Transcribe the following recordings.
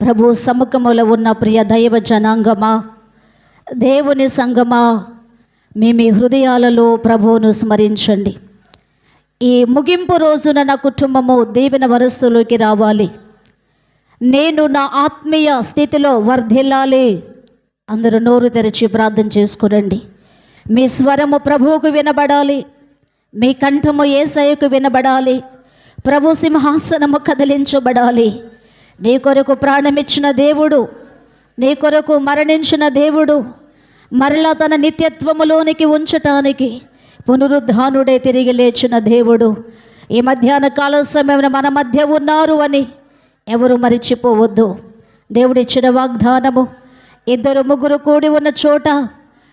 ప్రభు సముఖములో ఉన్న ప్రియ దైవ జనాంగమా దేవుని సంగమా మీ మీ హృదయాలలో ప్రభువును స్మరించండి. ఈ ముగింపు రోజున నా కుటుంబము దీవెన వరస్సులోకి రావాలి. నేను నా ఆత్మీయ స్థితిలో వర్ధిల్లాలి. అందరూ నోరు తెరిచి ప్రార్థన చేసుకురండి మీ స్వరము ప్రభువుకు వినబడాలి. మీ కంఠము ఏసయ్యకు వినబడాలి. ప్రభు సింహాసనము కదిలించబడాలి. నీ కొరకు ప్రాణమిచ్చిన దేవుడు నీ కొరకు మరణించిన దేవుడు మరలా తన నిత్యత్వములోనికి ఉంచటానికి పునరుద్ధానుడే తిరిగి లేచిన దేవుడు. ఈ మధ్యాహ్న కాల సమయంలో మన మధ్య ఉన్నారు అని ఎవరు మరిచిపోవద్దు. దేవుడిచ్చిన వాగ్దానము ఇద్దరు ముగ్గురు కూడి ఉన్న చోట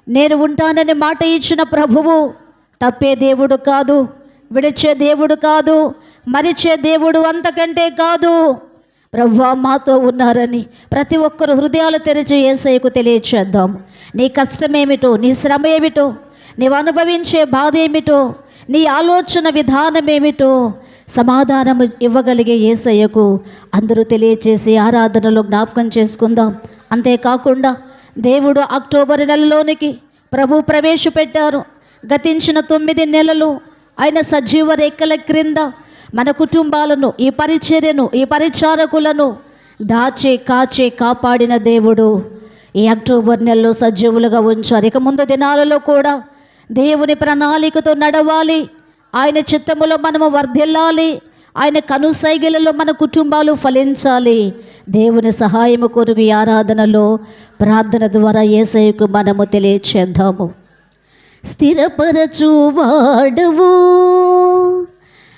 నేను ఉంటానని మాట ఇచ్చిన ప్రభువు తప్పే దేవుడు కాదు విడిచే దేవుడు కాదు మరిచే దేవుడు అంతకంటే కాదు. ప్రవ్వా మాతో ఉన్నారని ప్రతి ఒక్కరు హృదయాలు తెరిచి ఏసయ్యకు తెలియచేద్దాం. నీ కష్టమేమిటో నీ శ్రమ ఏమిటో నీవు అనుభవించే బాధ ఏమిటో నీ ఆలోచన విధానం ఏమిటో సమాధానం ఇవ్వగలిగే ఏసయ్యకు అందరూ తెలియచేసి ఆరాధనలో జ్ఞాపకం చేసుకుందాం. అంతేకాకుండా దేవుడు అక్టోబర్ నెలలోనికి ప్రభు ప్రవేశపెట్టారు. గతించిన తొమ్మిది నెలలు ఆయన సజీవ రేఖల క్రింద మన కుటుంబాలను ఈ పరిచర్యను ఈ పరిచారకులను దాచే కాచే కాపాడిన దేవుడు. ఈ అక్టోబర్ నెలలో సజీవులుగా ఉంచారు. ఇక ముందు దినాలలో కూడా దేవుని ప్రణాళికతో నడవాలి. ఆయన చిత్తములో మనము వర్ధిల్లాలి. ఆయన కనుసైగలలో మన కుటుంబాలు ఫలించాలి. దేవుని సహాయము కొరకు ఆరాధనలో ప్రార్థన ద్వారా ఏసైకు మనము తెలియచేద్దాము. స్థిరపరచువాడవు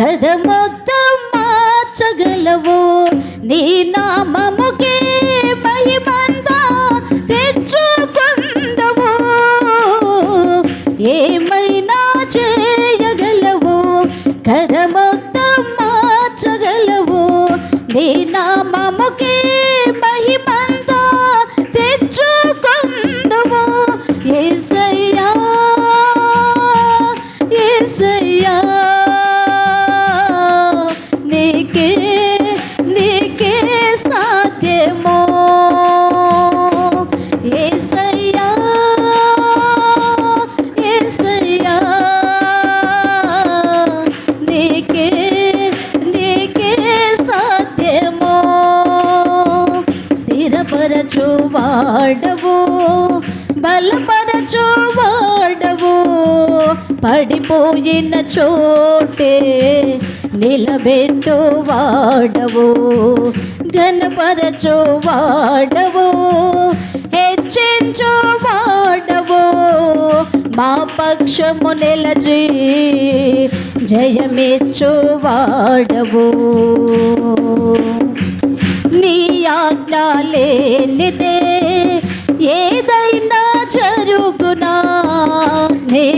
కథ మొత్తం మార్చగలవు. నీ నామముకే మహిమంతా తెచ్చుకుందవు ఏమైనా చేయగలవు? కథ మొత్తం మార్చగలవు. నీ నామముకే వాడవో బలపరచో వాడవో పడిపోయిన చోటే నిలబెట్టో వాడవో ఘనపరచో వాడవో హెచ్చించో వాడవో మా పక్షము నిలచి వాడవో. నీ ఆజ్ఞ లేనిదే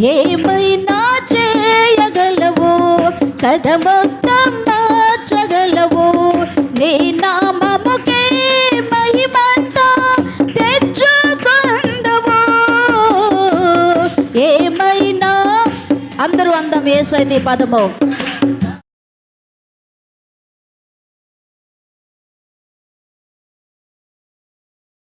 ఏమైనా చేయగలవు? కథ మొత్తం మార్చగలవు నీ నామముకే మహిమంతా తెచ్చుకుందవు ఏమైనా? అందరూ అందం ఏసైతే పదము.